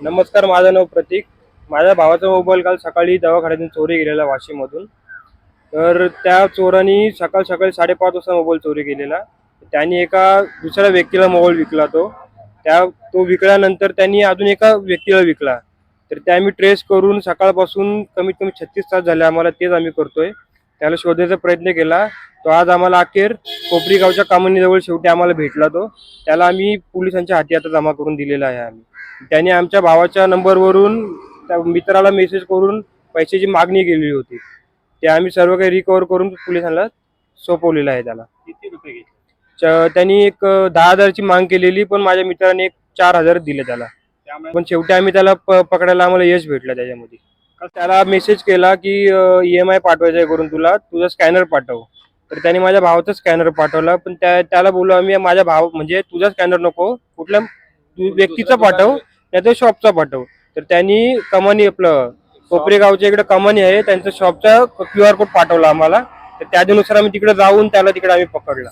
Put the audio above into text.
नमस्कार माझं नाव प्रतीक. माझ्या भावाचा मोबाईल काल सकाळी दवाखान्यातून चोरी गेलेला वाशीमधून. तर त्या चोरांनी सकाळ सकाळी साडेपाच वाजता मोबाईल चोरी केलेला. त्यांनी एका दुसऱ्या व्यक्तीला मोबाईल विकला तो. त्या तो विकल्यानंतर त्यांनी अजून एका व्यक्तीला विकला. तर ते आम्ही ट्रेस करून सकाळपासून कमीत कमी छत्तीस तास झाले आम्हाला तेच आम्ही करतोय. त्याला शोधण्याचा प्रयत्न केला. तो आज आम्हाला अखेर कोपरी गावच्या कामणीजवळ शेवटी आम्हाला भेटला तो. त्याला आम्ही पोलिसांच्या हाती आता जमा करून दिलेला आहे आम्ही. त्याने आमच्या भावाच्या नंबरवरून त्या मित्राला मेसेज करून पैशाची मागणी केलेली होती. ते आम्ही सर्व काही रिकवर करून पोलिसांना सोपवलेलं आहे त्याला. किती रुपये घेतले? च- त्यांनी एक अं, दहा हजारची माग केलेली पण माझ्या मित्राने एक चार हजार दिले त्याला. त्यामुळे पण शेवटी आम्ही त्याला प- पकडायला आम्हाला यश भेटलं त्याच्यामध्ये. त्याला मेसेज केला की ई एम आय पाठवायचा आहे करून तुला तुझा स्कॅनर पाठव. तर त्याने माझ्या भावाचा स्कॅनर पाठवला पण त्या त्याला बोललो आम्ही माझ्या भाव म्हणजे तुझा स्कॅनर नको कुठल्या तू व्यक्तीचा पाठव तर शॉपचा पाठव. तर त्यांनी कमानी आपलं कोपरे गावच्या इकडे कमानी आहे त्यांच्या शॉपचा क्यू आर कोड पाठवला आम्हाला. तर त्यानुसार आम्ही तिकडे जाऊन त्याला तिकडे आम्ही पकडला.